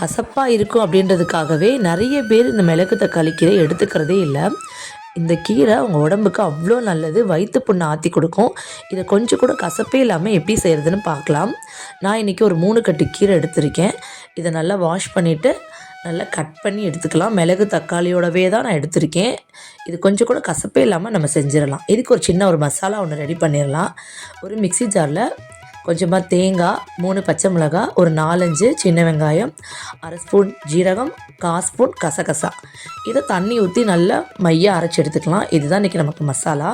கசப்பாக இருக்கும் அப்படின்றதுக்காகவே நிறைய பேர் இந்த மிளகு தக்காளி கீரை எடுத்துக்கிறதே இல்லை. இந்த கீரை உங்கள் உடம்புக்கு அவ்வளோ நல்லது. வயிற்று புண்ணை ஆற்றி கொடுக்கும். இதை கொஞ்சம் கூட கசப்பே இல்லாமல் எப்படி செய்கிறதுன்னு பார்க்கலாம். நான் இன்றைக்கி ஒரு மூணு கட்டு கீரை எடுத்திருக்கேன். இதை நல்லா வாஷ் பண்ணிவிட்டு நல்லா கட் பண்ணி எடுத்துக்கலாம். மிளகு தக்காளியோடவே தான் நான் எடுத்திருக்கேன். இது கொஞ்சம் கூட கசப்பே இல்லாமல் நம்ம செஞ்சிடலாம். இதுக்கு ஒரு சின்ன ஒரு மசாலா ஒன்று ரெடி பண்ணிடலாம். ஒரு மிக்ஸி ஜாரில் கொஞ்சமாக தேங்காய் மூணு பச்சை மிளகாய் ஒரு நாலஞ்சு சின்ன வெங்காயம் அரை ஸ்பூன் ஜீரகம் கால் ஸ்பூன் கசகசா. இதை தண்ணி ஊற்றி நல்லா மையாக அரைச்சி எடுத்துக்கலாம். இதுதான் இன்றைக்கி நமக்கு மசாலா.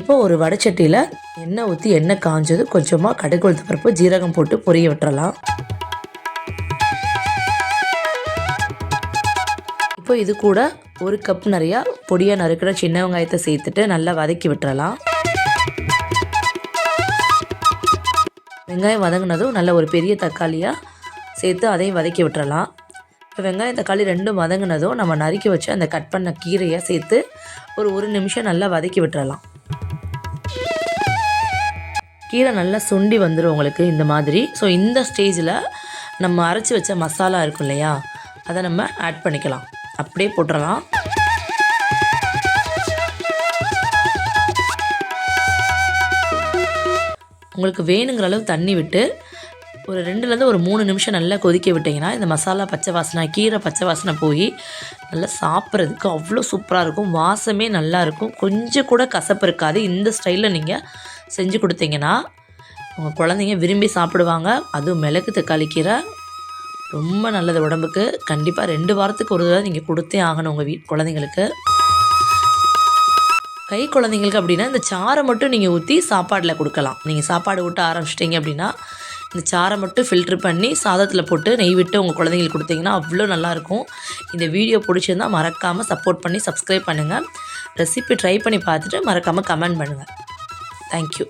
இப்போ ஒரு வடைச்சட்டியில் எண்ணெய் ஊற்றி எண்ணெய் காஞ்சது கொஞ்சமாக கடுகு உளுத்த பருப்பு ஜீரகம் போட்டு பொரிய விட்டுறலாம். இப்போ இது கூட ஒரு கப் நிறையா பொடியாக நறுக்கிற சின்ன வெங்காயத்தை சேர்த்துட்டு நல்லா வதக்கி விட்டுறலாம். வெங்காயம் வதங்கினதும் நல்ல ஒரு பெரிய தக்காளியாக சேர்த்து அதையும் வதக்கி விட்டுறலாம். இப்போ வெங்காயம் தக்காளி ரெண்டும் வதங்கினதும் நம்ம நறுக்கி வச்சு அந்த கட் பண்ண கீரையை சேர்த்து ஒரு ஒரு நிமிஷம் நல்லா வதக்கி விட்டுறலாம். கீரை நல்லா சுண்டி வந்துடும் உங்களுக்கு இந்த மாதிரி. ஸோ இந்த ஸ்டேஜில் நம்ம அரைச்சி வச்ச மசாலா இருக்கும் இல்லையா? அதை நம்ம ஆட் பண்ணிக்கலாம். அப்படியே போட்டுடலாம் உங்களுக்கு வேணுங்கிற அளவு தண்ணி விட்டு ஒரு ரெண்டுலேருந்து ஒரு மூணு நிமிஷம் நல்லா கொதிக்க விட்டிங்கன்னா இந்த மசாலா பச்சை வாசனை கீரை பச்சை வாசனை போய் நல்லா சாப்பிட்றதுக்கு அவ்வளோ சூப்பராக இருக்கும். வாசமே நல்லாயிருக்கும் கொஞ்சம் கூட கசப்பு இருக்காது. இந்த ஸ்டைலில் நீங்கள் செஞ்சு கொடுத்தீங்கன்னா உங்கள் குழந்தைங்க விரும்பி சாப்பிடுவாங்க. அதுவும் மிளகு தக்காளி கீரை. ரொம்ப நல்லது உடம்புக்கு. கண்டிப்பாக ரெண்டு வாரத்துக்கு ஒரு தடவை நீங்கள் கொடுத்தே ஆகணும் உங்கள் வீட் குழந்தைங்களுக்கு. கை குழந்தைங்களுக்கு அப்படின்னா இந்த சாரை மட்டும் நீங்கள் ஊற்றி சாப்பாடில் கொடுக்கலாம். நீங்கள் சாப்பாடு ஊட்ட ஆரம்பிச்சிட்டிங்க அப்படின்னா இந்த சாரை மட்டும் ஃபில்ட்ரு பண்ணி சாதத்தில் போட்டு நெய் விட்டு உங்கள் குழந்தைங்களுக்கு கொடுத்தீங்கன்னா அவ்வளோ நல்லாயிருக்கும் இந்த வீடியோ பிடிச்சிருந்தால் மறக்காமல் சப்போர்ட் பண்ணி சப்ஸ்கிரைப் பண்ணுங்கள் ரெசிபி ட்ரை பண்ணி பார்த்துட்டு மறக்காமல் கமெண்ட் பண்ணுங்கள் தேங்க்யூ